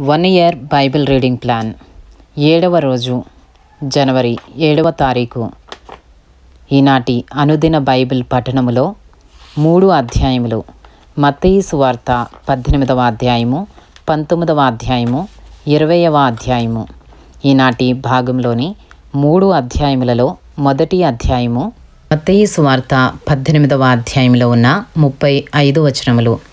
One year Bible reading plan. ఏడవ రోజు జనవరి ఏడవ తారీఖు. ఈనాటి అనుదిన బైబిల్ పఠనములో మూడు అధ్యాయములు. మతీసు వార్త పద్దెనిమిదవ అధ్యాయము పంతొమ్మిదవ అధ్యాయము ఇరవయవ అధ్యాయము. ఈనాటి భాగంలోని మూడు అధ్యాయములలో మొదటి అధ్యాయము మత్తయి సువార్త పద్దెనిమిదవ అధ్యాయంలో ఉన్న ముప్పై ఐదు వచనములు.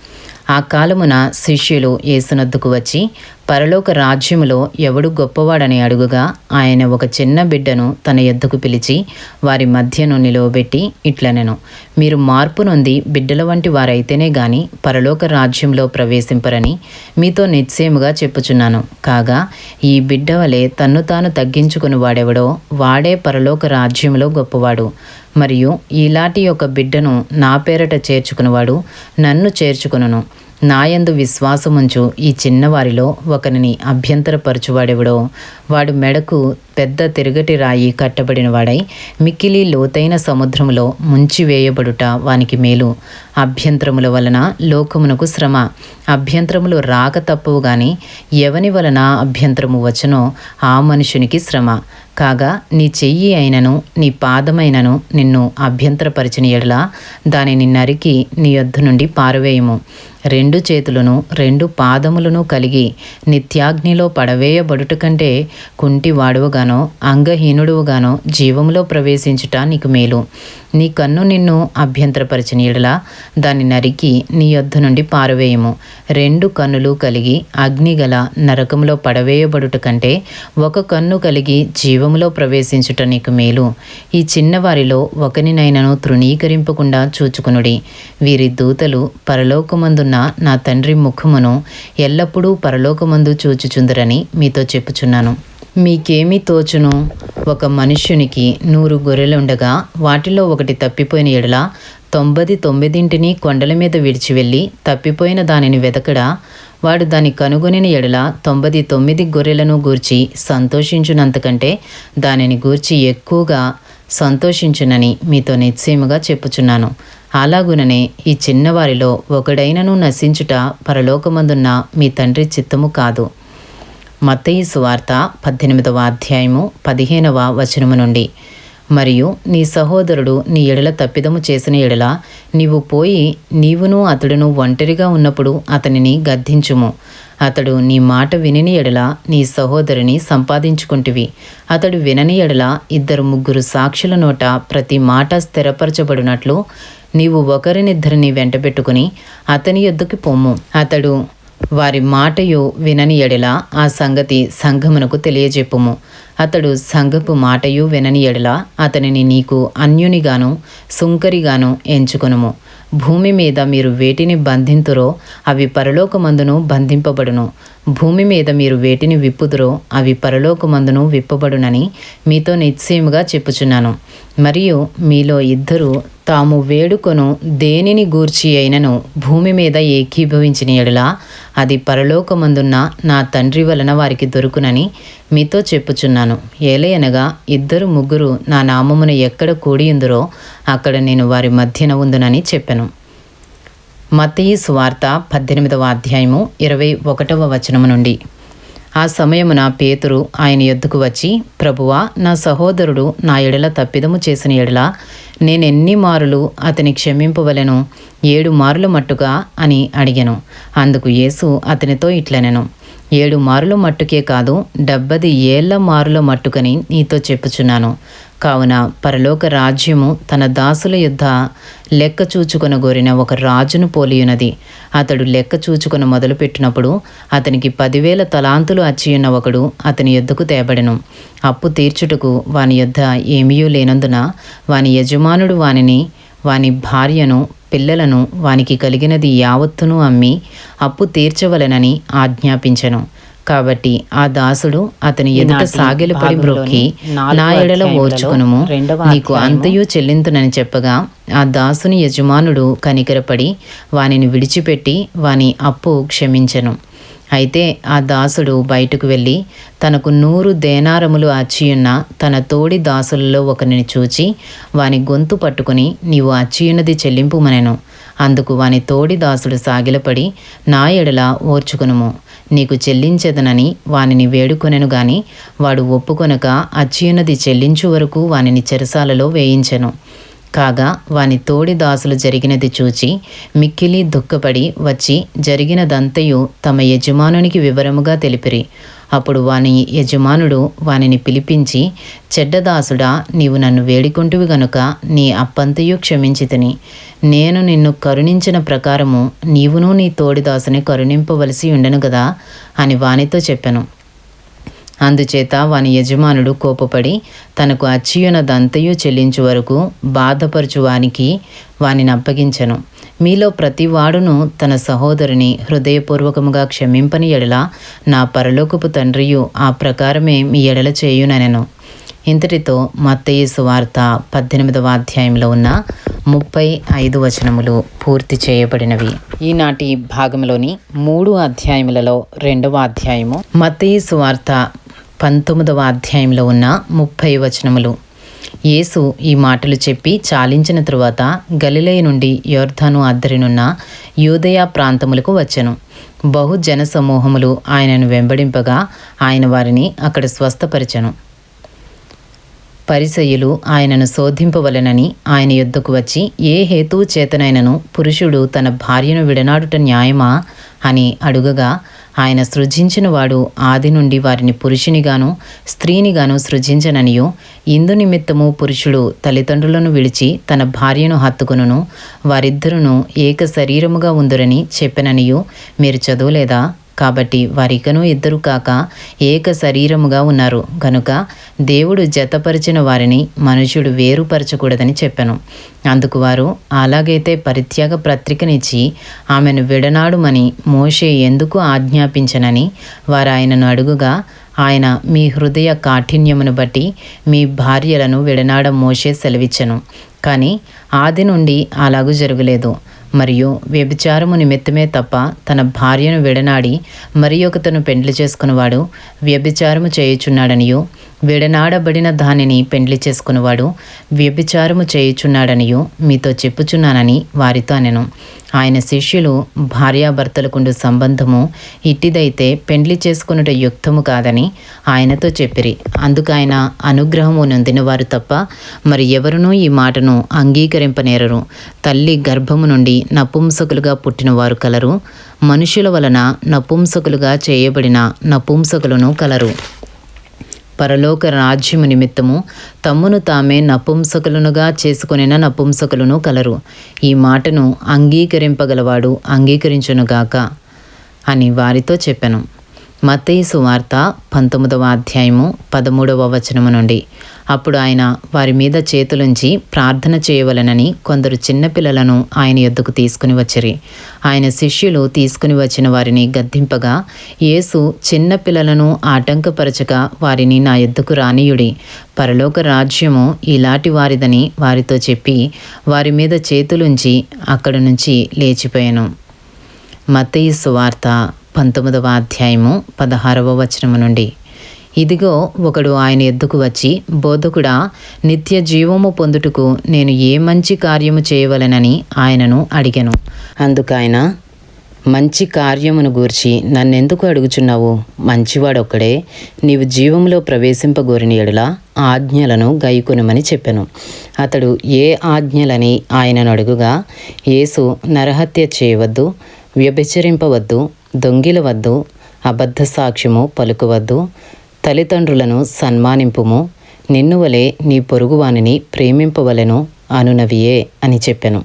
ఆ కాలమున శిష్యులు యేసునద్దుకు వచ్చి పరలోక రాజ్యములో ఎవడు గొప్పవాడని అడుగుగా ఆయన ఒక చిన్న బిడ్డను తన ఎద్దుకు పిలిచి వారి మధ్యను నిలువబెట్టి ఇట్లనెను. మీరు మార్పు నొంది బిడ్డల వంటి వారైతేనే గాని పరలోక రాజ్యంలో ప్రవేశింపరని మీతో నిశ్చయముగా చెప్పుచున్నాను. కాగా ఈ బిడ్డ వలె తన్ను తాను తగ్గించుకుని వాడెవడో వాడే పరలోక రాజ్యంలో గొప్పవాడు. మరియు ఇలాంటి యొక్క బిడ్డను నా పేరట చేర్చుకునివాడు నన్ను చేర్చుకును నాయందు విశ్వాసముంచు ఈ చిన్నవారిలో ఒకరిని అభ్యంతరపరచువాడెవడో. వాడు మెడకు పెద్ద తిరగటి రాయి కట్టబడిన వాడై మిక్కిలి లోతైన సముద్రములో ముంచివేయబడుట వానికి మేలు. అభ్యంతరముల వలన లోకమునకు శ్రమ. అభ్యంతరములు రాక తప్పవు గాని ఎవని వలన అభ్యంతరము వచ్చనో ఆ మనుషునికి శ్రమ. కాగా నీ చెయ్యి అయినను నీ పాదమైనను నిన్ను అభ్యంతరపరిచిన ఎడల దానిని నరికి నీ యొద్ద నుండి పారవేయము. రెండు చేతులను రెండు పాదములను కలిగి నిత్యాగ్నిలో పడవేయబడుట కంటే కుంటి అంగహీనుడువుగానో జీవములో ప్రవేశించుట నీకు మేలు. నీ కన్ను నిన్ను అభ్యంతరపరిచిన ఎడల దాన్ని నరికి నీ యొద్ద నుండి పారవేయము. రెండు కన్నులు కలిగి అగ్నిగల నరకములో పడవేయబడుట కంటే ఒక కన్ను కలిగి జీవములో ప్రవేశించుట నీకు మేలు. ఈ చిన్నవారిలో ఒకనినైనను తృణీకరింపకుండా చూచుకునుడి. వీరి దూతలు పరలోకమందున్న నా తండ్రి ముఖమును ఎల్లప్పుడూ పరలోకమందు చూచుచుందరని మీతో చెప్పుచున్నాను. మీకేమి తోచును? ఒక మనుష్యునికి నూరు గొర్రెలుండగా వాటిలో ఒకటి తప్పిపోయిన ఎడల తొంభది తొమ్మిదింటిని కొండల మీద విడిచి వెళ్ళి తప్పిపోయిన దానిని వెతకడా వాడు దాన్ని కనుగొనిన ఎడల తొంభది తొమ్మిది గొర్రెలను గూర్చి సంతోషించునంతకంటే దానిని గూర్చి ఎక్కువగా సంతోషించునని మీతో నిశ్చయముగా చెప్పుచున్నాను. అలాగుననే ఈ చిన్నవారిలో ఒకడైనను నశించుట పరలోకమందున్న మీ తండ్రి చిత్తము కాదు. మత్తయి సువార్త పద్దెనిమిదవ అధ్యాయము పదిహేనవ వచనము నుండి. మరియు నీ సహోదరుడు నీ ఎడల తప్పిదము చేసిన ఎడల నీవు పోయి నీవును అతడును ఒంటరిగా ఉన్నప్పుడు అతనిని గద్దించుము. అతడు నీ మాట వినని ఎడల నీ సహోదరుని సంపాదించుకుంటివి. అతడు వినని ఎడల ఇద్దరు ముగ్గురు సాక్షుల నోట ప్రతి మాట స్థిరపరచబడినట్లు నీవు ఒకరినిద్దరిని వెంటబెట్టుకుని అతని యొద్దకు పొమ్ము అతడు వారి మాటయు వినని ఎడల ఆ సంగతి సంఘమునకు తెలియజెప్పుము. అతడు సంఘపు మాటయు వినని ఎడల అతనిని నీకు అన్యునిగాను సుంకరిగాను ఎంచుకొనుము. భూమి మీద మీరు వేటిని బంధింతురో అవి పరలోకమందును బంధింపబడును. భూమి మీద మీరు వేటిని విప్పుదురో అవి పరలోకమందును విప్పబడునని మీతో నిశ్చయముగా చెప్పుచున్నాను. మరియు మీలో ఇద్దరు తాము వేడుకొను దేనిని గూర్చి అయినను భూమి మీద ఏకీభవించిన ఎడల అది పరలోకమందున్న నా తండ్రి వలన వారికి దొరుకునని మీతో చెప్పుచున్నాను. ఏలయనగా ఇద్దరు ముగ్గురు నా నామమున ఎక్కడ కూడియుందురో అక్కడ నేను వారి మధ్యన ఉందునని చెప్పాను. మతీ స్వార్త పద్దెనిమిదవ అధ్యాయము ఇరవై ఒకటవ వచనము నుండి. ఆ సమయమున పేతురు ఆయన ఎద్దుకు వచ్చి ప్రభువా నా సహోదరుడు నా ఎడల తప్పిదము చేసిన ఎడల నేనెన్ని మారులు అతని క్షమింపవలెను? ఏడు మారుల మట్టుగా అని అడిగాను. అందుకు యేసు అతనితో ఇట్లనెను. ఏడు మారుల మట్టుకే కాదు డెబ్బది ఏళ్ళ మారుల మట్టుకని నీతో చెప్పుచున్నాను. కావున పరలోక రాజ్యము తన దాసుల యుద్ధ లెక్క చూచుకొన గోరిన ఒక రాజును పోలియున్నది. అతడు లెక్క చూచుకొన మొదలుపెట్టినప్పుడు అతనికి పదివేల తలాంతులు అచ్చియున్న ఒకడు అతని యుద్ధకు తేబడెను. అప్పు తీర్చుటకు వాని యుద్ధ ఏమీయూ లేనందున వాని యజమానుడు వానిని వాని భార్యను పిల్లలను వానికి కలిగినది యావత్తును అమ్మి అప్పు తీర్చవలెనని ఆజ్ఞాపించెను. కాబట్టి ఆ దాసుడు అతని ఎదుట సాగిలపడి బ్రొక్కి నా ఎడల ఓర్చుకునుము నీకు అంతయు చెల్లింతునని చెప్పగా ఆ దాసుని యజమానుడు కనికరపడి వానిని విడిచిపెట్టి వాని అప్పు క్షమించెను. అయితే ఆ దాసుడు బయటకు వెళ్ళి తనకు నూరు దేనారములు అచ్చియున్న తన తోడి దాసులలో ఒకరిని చూచి వాని గొంతు పట్టుకుని నీవు అచ్చియున్నది చెల్లింపుమనెను. అందుకు వాని తోడి దాసుడు సాగిలపడి నా ఎడల ఓర్చుకునుము. నీకు చెల్లించదనని వానిని వేడుకొనెను గాని వాడు ఒప్పుకొనక అచ్చియున్నది చెల్లించు వరకు వానిని చెరసాలలో వేయించెను. కాగా వాని తోడి దాసులు జరిగినది చూచి మిక్కిలి దుఃఖపడి వచ్చి జరిగినదంతయు తమ యజమానునికి వివరముగా తెలిపిరి. అప్పుడు వాని యజమానుడు వానిని పిలిపించి చెడ్డదాసుడా నీవు నన్ను వేడుకుంటువి గనుక నీ అప్పంతయు క్షమించితిని. నేను నిన్ను కరుణించిన ప్రకారము నీవును నీ తోడిదాసుని కరుణింపవలసి ఉండను కదా అని వానితో చెప్పాను. అందుచేత వాని యజమానుడు కోపపడి తనకు అచ్చియునదంతయు చెల్లించు వరకు బాధపరచు వానికి వానిని అప్పగించను. మీలో ప్రతివాడును తన సహోదరుని హృదయపూర్వకముగా క్షమింపని ఎడల నా పరలోకపు తండ్రియు ఆ ప్రకారమే మీ ఎడల చేయుననెను. ఇంతటితో మత్తయి సువార్త పద్దెనిమిదవ అధ్యాయంలో ఉన్న ముప్పై ఐదు వచనములు పూర్తి చేయబడినవి. ఈనాటి భాగంలోని మూడు అధ్యాయములలో రెండవ అధ్యాయము మత్తయి సువార్త పంతొమ్మిదవ అధ్యాయంలో ఉన్న ముప్పై వచనములు. యేసు ఈ మాటలు చెప్పి చాలించిన తరువాత గలిలయ నుండి యోర్ధాను అద్దరినున్న యూదయ ప్రాంతములకు వచ్చెను. బహు జన సమూహములు ఆయనను వెంబడింపగా ఆయన వారిని అక్కడ స్వస్థపరిచెను. పరిసయులు ఆయనను శోధింపవలెనని ఆయన యుద్ధకు వచ్చి ఏ హేతువు చేతనైనను పురుషుడు తన భార్యను విడనాడుట న్యాయమా అని అడుగగా ఆయన సృజించినవాడు ఆది నుండి వారిని పురుషునిగాను స్త్రీనిగాను సృజించననియు. ఇందు నిమిత్తము పురుషుడు తల్లిదండ్రులను విడిచి తన భార్యను హత్తుకును వారిద్దరును ఏక శరీరముగా ఉందురని చెప్పననియు. మీరు చదువులేదా కాబట్టి వారికను ఇద్దరు కాక ఏక శరీరముగా ఉన్నారు. కనుక దేవుడు జతపరిచిన వారిని మనుషుడు వేరుపరచకూడదని చెప్పాను. అందుకు వారు అలాగైతే పరిత్యాగ పత్రికనిచ్చి ఆమెను విడనాడుమని మోషే ఎందుకు ఆజ్ఞాపించనని వారు ఆయనను అడుగుగా ఆయన మీ హృదయ కాఠిన్యమును బట్టి మీ భార్యలను విడనాడ మోషే సెలవిచ్చను. కానీ ఆది నుండి అలాగూ జరగలేదు. మరియు వ్యభిచారము నిమిత్తమే తప్ప తన భార్యను విడనాడి మరి ఒకతను పెండ్లి చేసుకున్నవాడు వ్యభిచారము చేయుచున్నాడనియు విడనాడబడిన దానిని పెండ్లి చేసుకున్నవాడు వ్యభిచారము చేయుచున్నాడనియు మీతో చెప్పుచున్నానని వారితో అనెను. ఆయన శిష్యులు భార్యాభర్తలకుండు సంబంధము ఇట్టిదైతే పెండ్లి చేసుకునుట యుక్తము కాదని ఆయనతో చెప్పిరి. అందుకు ఆయన అనుగ్రహము నొందిన వారు తప్ప మరి ఎవరునూ ఈ మాటను అంగీకరింపనేరరు. తల్లి గర్భము నుండి నపుంసకులుగా పుట్టినవారు కలరు. మనుషుల వలన నపుంసకులుగా చేయబడిన నపుంసకులను కలరు. పరలోక రాజ్యము నిమిత్తము తమ్మును తామే నపుంసకులనుగా చేసుకొనిన నపుంసకులను కలరు. ఈ మాటను అంగీకరింపగలవాడు అంగీకరించునుగాక అని వారితో చెప్పాను. మత్తయి సువార్త పంతొమ్మిదవ అధ్యాయము పదమూడవ వచనము నుండి. అప్పుడు ఆయన వారి మీద చేతులుంచి ప్రార్థన చేయవలనని కొందరు చిన్నపిల్లలను ఆయన యొద్దకు తీసుకుని వచ్చిరి. ఆయన శిష్యులు తీసుకుని వచ్చిన వారిని గద్దింపగా యేసు చిన్నపిల్లలను ఆటంకపరచక వారిని నా యొద్దకు రానియుడి. పరలోక రాజ్యము ఇలాంటి వారిదని వారితో చెప్పి వారి మీద చేతులుంచి అక్కడి నుంచి లేచిపోయాను. మత్తయి సువార్త పంతొమ్మిదవ అధ్యాయము పదహారవ వచనము నుండి. ఇదిగో ఒకడు ఆయన ఎద్దుకు వచ్చి బోధకుడా నిత్య జీవము పొందుటకు నేను ఏ మంచి కార్యము చేయవలనని ఆయనను అడిగాను. అందుకైన మంచి కార్యమును గూర్చి నన్నెందుకు అడుగుచున్నావు? మంచివాడొక్కడే నీవు జీవంలో ప్రవేశింపగోరిన ఎడల ఆజ్ఞలను గైకొనమని చెప్పాను. అతడు ఏ ఆజ్ఞలని ఆయనను అడుగుగా యేసు నరహత్య చేయవద్దు వ్యభిచరింపవద్దు దొంగిలవద్దు అబద్ధ సాక్ష్యము పలుకువద్దు తల్లిదండ్రులను సన్మానింపుము నిన్ను వలె నీ పొరుగువానిని ప్రేమింపవలెను అనునవియే అని చెప్పాను.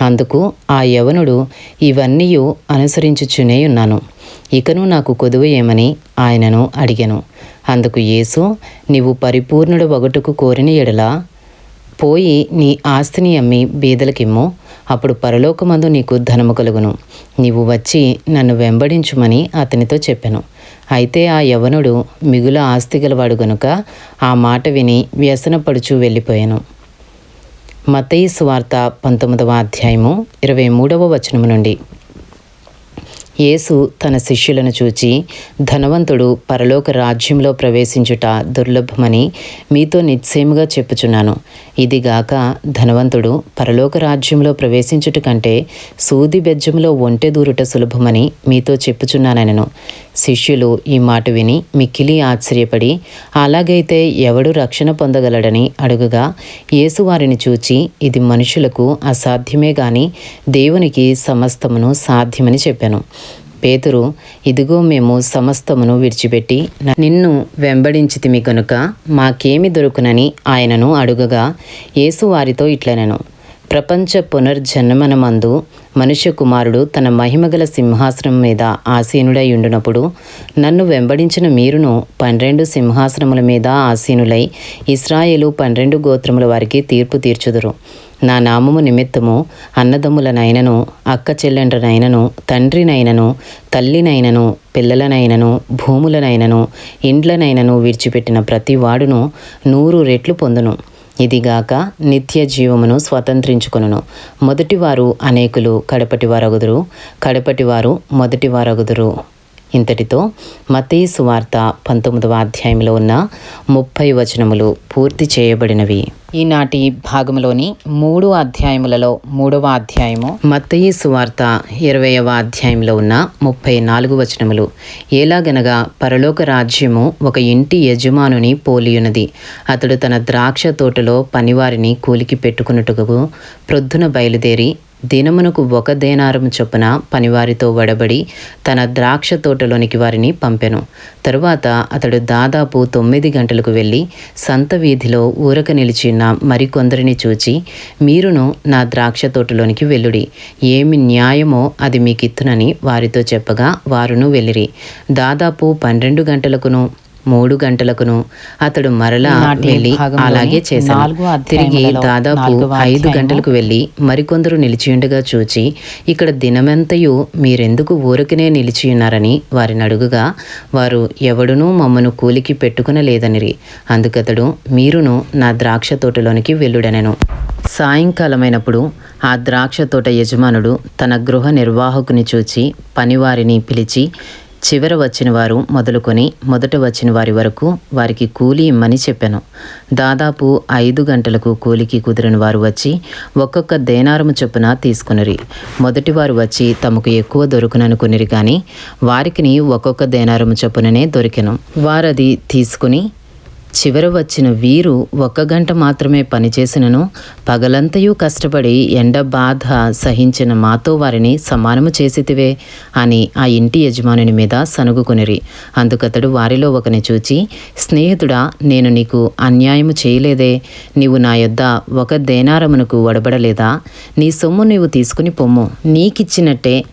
అందుకు ఆ యవనుడు ఇవన్నీ అనుసరించుచునే ఉన్నాను ఇకను నాకు కొదువ ఏమని ఆయనను అడిగాను. అందుకు యేసు నీవు పరిపూర్ణుడు ఒకటుకు కోరిన ఎడలా పోయి నీ ఆస్తిని అమ్మి బీదలకిమ్ము అప్పుడు పరలోకమందు నీకు ధనము కలుగును. నీవు వచ్చి నన్ను వెంబడించుమని అతనితో చెప్పాను. అయితే ఆ యవనుడు మిగుల ఆస్తి గలవాడు గనుక ఆ మాట విని వ్యసనపడుచు వెళ్ళిపోయాను. మతయి సువార్త పంతొమ్మిదవ అధ్యాయము ఇరవై మూడవ వచనము నుండి. యేసు తన శిష్యులను చూచి ధనవంతుడు పరలోక రాజ్యంలో ప్రవేశించుట దుర్లభమని మీతో నిశ్చయముగా చెప్పుచున్నాను. ఇదిగాక ధనవంతుడు పరలోక రాజ్యంలో ప్రవేశించుట కంటే సూది బెజ్జంలో ఒంటె దూరుట సులభమని మీతో చెప్పుచున్నానెను శిష్యులు ఈ మాట విని మిక్కిలి ఆశ్చర్యపడి అలాగైతే ఎవడు రక్షణ పొందగలడని అడుగుగా యేసు వారిని చూచి ఇది మనుషులకు అసాధ్యమే గాని దేవునికి సమస్తమును సాధ్యమని చెప్పాను. పేతురు ఇదిగో మేము సమస్తమును విడిచిపెట్టి నిన్ను వెంబడించితిమి గనుక మాకేమి దొరుకునని ఆయనను అడుగగా యేసు వారితో ఇట్లనెను ప్రపంచ పునర్జన్మనమందు మనుష్య కుమారుడు తన మహిమగల సింహాసనం మీద ఆసీనుడై ఉండునప్పుడు నన్ను వెంబడించిన మీరును పన్నెండు సింహాసనముల మీద ఆసీనులై ఇస్రాయేలు పన్నెండు గోత్రముల వారికి తీర్పు తీర్చుదురు. నా నామము నిమిత్తము అన్నదమ్ములనైనను అక్క చెల్లెండ్రనైనను తండ్రినైనను తల్లినైనను పిల్లలనైనను భూములనైనను ఇండ్లనైనను విడిచిపెట్టిన ప్రతి వాడును నూరు రెట్లు పొందును. ఇదిగాక నిత్య జీవమును స్వతంత్రించుకును మొదటివారు అనేకులు కడపటి వారగుదురు కడపటి వారు మొదటి ఇంతటితో మతీ సువార్త పంతొమ్మిదవ అధ్యాయంలో ఉన్న ముప్పై వచనములు పూర్తి చేయబడినవి. ఈనాటి భాగంలోని మూడు అధ్యాయములలో మూడవ అధ్యాయము మత్తయి సువార్త ఇరవయవ అధ్యాయంలో ఉన్న ముప్పై నాలుగు వచనములు. ఎలాగనగా పరలోక రాజ్యము ఒక ఇంటి యజమానుని పోలియున్నది. అతడు తన ద్రాక్ష తోటలో పనివారిని కూలికి పెట్టుకున్నట్టుకు ప్రొద్దున బయలుదేరి దినమునకు ఒక దేనారము చొప్పున పనివారితో వడబడి తన ద్రాక్ష తోటలోనికి వారిని పంపెను. తరువాత అతడు దాదాపు తొమ్మిది గంటలకు వెళ్ళి సంత వీధిలో ఊరక నిలిచిన మరికొందరిని చూచి మీరును నా ద్రాక్ష తోటలోనికి వెళ్ళుడి. ఏమి న్యాయమో అది మీకిత్తునని వారితో చెప్పగా వారును వెళ్ళిరి. దాదాపు పన్నెండు గంటలకును మూడు గంటలకును అతడు మరలా వెళ్ళి అలాగే చేశాను తిరిగి దాదాపు ఐదు గంటలకు వెళ్ళి మరికొందరు నిలిచియుండగా చూచి ఇక్కడ దినమెంతయు మీరెందుకు ఊరికనే నిలిచియున్నారని వారిని అడుగుగా వారు ఎవడునూ మమ్మను కూలికి పెట్టుకునలేదనిరి. అందుకతడు మీరును నా ద్రాక్ష తోటలోనికి వెళ్ళుడనెను. సాయంకాలమైనప్పుడు ఆ ద్రాక్ష తోట యజమానుడు తన గృహ నిర్వాహకుని చూచి పనివారిని పిలిచి చివర వచ్చిన వారు మొదలుకొని మొదట వచ్చిన వారి వరకు వారికి కూలి ఇమ్మని చెప్పాను. దాదాపు ఐదు గంటలకు కూలికి కుదిరిన వారు వచ్చి ఒక్కొక్క దేనారము చొప్పున తీసుకునిరి. మొదటి వారు వచ్చి తమకు ఎక్కువ దొరుకుననుకునిరి కానీ వారికిని ఒక్కొక్క దేనారము చొప్పుననే దొరికెను. వారది తీసుకుని చివర వచ్చిన వీరు ఒక్క గంట మాత్రమే పనిచేసినను పగలంతయు కష్టపడి ఎండ బాధ సహించిన మాతో వారిని సమానము చేసితివే అని ఆ ఇంటి యజమానుని మీద సనుగుకొనిరి అందుకతడు వారిలో ఒకని చూచి స్నేహితుడా నేను నీకు అన్యాయము చేయలేదే. నీవు నా యొద్ద ఒక దేనారమునకు వడబడలేదా? నీ సొమ్ము నీవు తీసుకుని పొమ్ము. నీకిచ్చినట్టే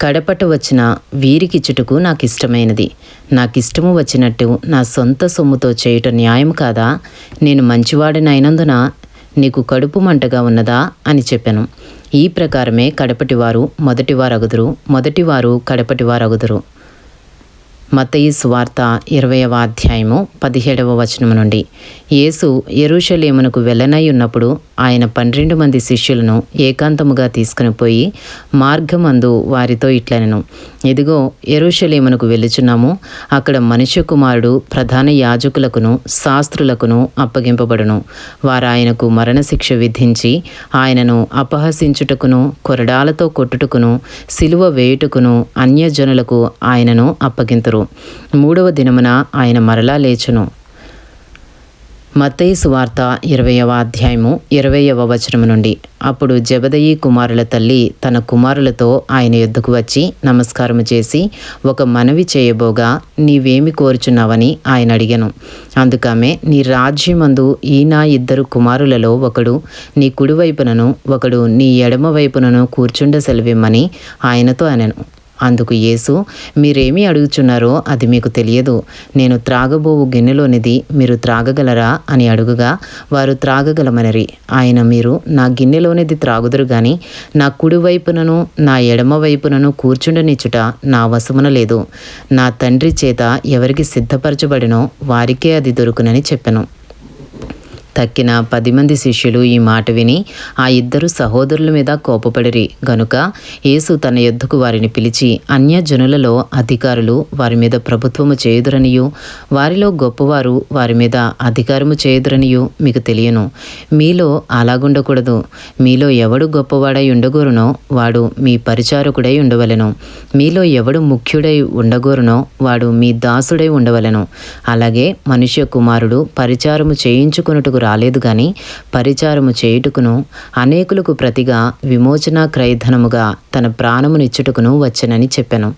కడపట వచ్చిన వీరికిచ్చుటకు నాకు ఇష్టమైనది నాకిష్టము వచ్చినట్టు నా సొంత సొమ్ముతో చేయుట న్యాయం కాదా? నేను మంచివాడినైనందున నీకు కడుపు మంటగా ఉన్నదా? అని చెప్పాను. ఈ ప్రకారమే కడపటివారు మొదటివారగుదురు మొదటివారు కడపటివారగుదురు. మతయి సువార్త ఇరవయవ అధ్యాయము పదిహేడవ వచనము నుండి. యేసు ఎరుషలేమునకు వెళ్ళనై ఉన్నప్పుడు ఆయన పన్నెండు మంది శిష్యులను ఏకాంతముగా తీసుకుని పోయి మార్గమందు వారితో ఇట్లనెను. ఇదిగో ఎరుషలేమునకు వెళ్ళుచున్నాము. అక్కడ మనుష్య కుమారుడు ప్రధాన యాజకులకును శాస్త్రులకును అప్పగింపబడును. వారు ఆయనకు మరణశిక్ష విధించి ఆయనను అపహసించుటకును కొరడాలతో కొట్టుటకును సిలువ వేయుటకును అన్యజనులకు ఆయనను అప్పగింతురు. మూడవ దినమున ఆయన మరలా లేచును. మత్తయి సువార్త ఇరవయవ అధ్యాయము ఇరవయవ వచనము నుండి. అప్పుడు జబదయి కుమారుల తల్లి తన కుమారులతో ఆయన యుద్ధకు వచ్చి నమస్కారము చేసి ఒక మనవి చేయబోగా నీవేమి కోరుచున్నావని ఆయన అడిగాను. అందుకమే నీ రాజ్యమందు ఈ నా ఇద్దరు కుమారులలో ఒకడు నీ కుడివైపునను ఒకడు నీ ఎడమ వైపునను కూర్చుండ సెలవిమ్మని ఆయనతో అనెను. అందుకు యేసు మీరేమి అడుగుచున్నారో అది మీకు తెలియదు. నేను త్రాగబోవు గిన్నెలోనిది మీరు త్రాగగలరా? అని అడుగుగా వారు త్రాగగలమనరి. ఆయన మీరు నా గిన్నెలోనిది త్రాగుదురు గాని నా కుడి వైపునను నా ఎడమ వైపునను కూర్చుండనిచ్చుట నా వశమున లేదు. నా తండ్రి చేత ఎవరికి సిద్ధపరచబడినో వారికే అది దొరుకునని చెప్పెను. తక్కిన పది మంది శిష్యులు ఈ మాట విని ఆ ఇద్దరు సహోదరుల మీద కోపపడిరి. గనుక యేసు తన యొద్దకు వారిని పిలిచి అన్యజనులలో అధికారులు వారి మీద ప్రభుత్వము చేయుదురనియు వారిలో గొప్పవారు వారి మీద అధికారము చేయుదురనియు మీకు తెలియను. మీలో అలాగుండకూడదు. మీలో ఎవడు గొప్పవాడై ఉండగోరునో వాడు మీ పరిచారకుడై ఉండవలెను. మీలో ఎవడు ముఖ్యుడై ఉండగోరునో వాడు మీ దాసుడై ఉండవలెను. అలాగే మనుష్య కుమారుడు పరిచారము చేయించుకొనుటకు రాలేదు గాని పరిచారము చేయుటకును అనేకులకు ప్రతిగా విమోచన క్రయధనముగా తన ప్రాణమునిచ్చుటకును వచ్చనని చెప్పెను.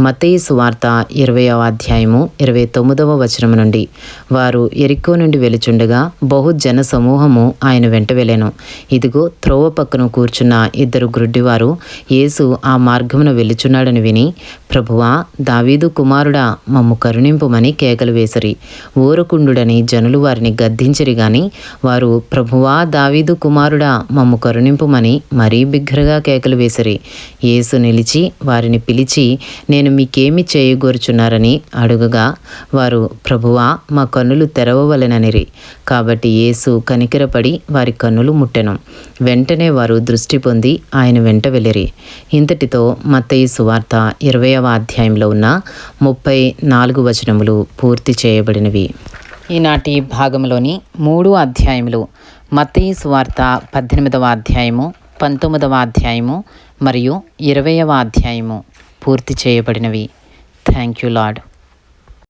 మత్తయి సువార్త ఇరవయవ అధ్యాయము ఇరవై తొమ్మిదవ వచనము నుండి. వారు ఎరికో నుండి వెలుచుండగా బహు జన సమూహము ఆయన వెంట వెళ్ళాను. ఇదిగో త్రోవ పక్కన కూర్చున్న ఇద్దరు గ్రుడ్డివారు యేసు ఆ మార్గమున వెలుచున్నాడని విని ప్రభువా దావీదు కుమారుడా మమ్ము కరుణింపుమని కేకలు వేసిరి. ఊరకుండుడని జనులు వారిని గద్దించరి గాని వారు ప్రభువా దావీదు కుమారుడా మమ్ము కరుణింపుమని మరీ బిగ్గరగా కేకలు వేసరి. యేసు నిలిచి వారిని పిలిచి నేను నేను మీకేమి చేయగోరుచున్నారని అడుగగా వారు ప్రభువా మా కన్నులు తెరవవలెననిరి. కాబట్టి యేసు కనికిరపడి వారి కన్నులు ముట్టెను. వెంటనే వారు దృష్టి పొంది ఆయన వెంట వెళ్ళిరి. ఇంతటితో మత్తయి సువార్త ఇరవయవ అధ్యాయంలో ఉన్న ముప్పై నాలుగు వచనములు పూర్తి చేయబడినవి. ఈనాటి భాగంలోని మూడు అధ్యాయములు మత్తయి సువార్త పద్దెనిమిదవ అధ్యాయము పంతొమ్మిదవ అధ్యాయము మరియు ఇరవయవ అధ్యాయము. పూర్తి చేయబడినవి. Thank you lord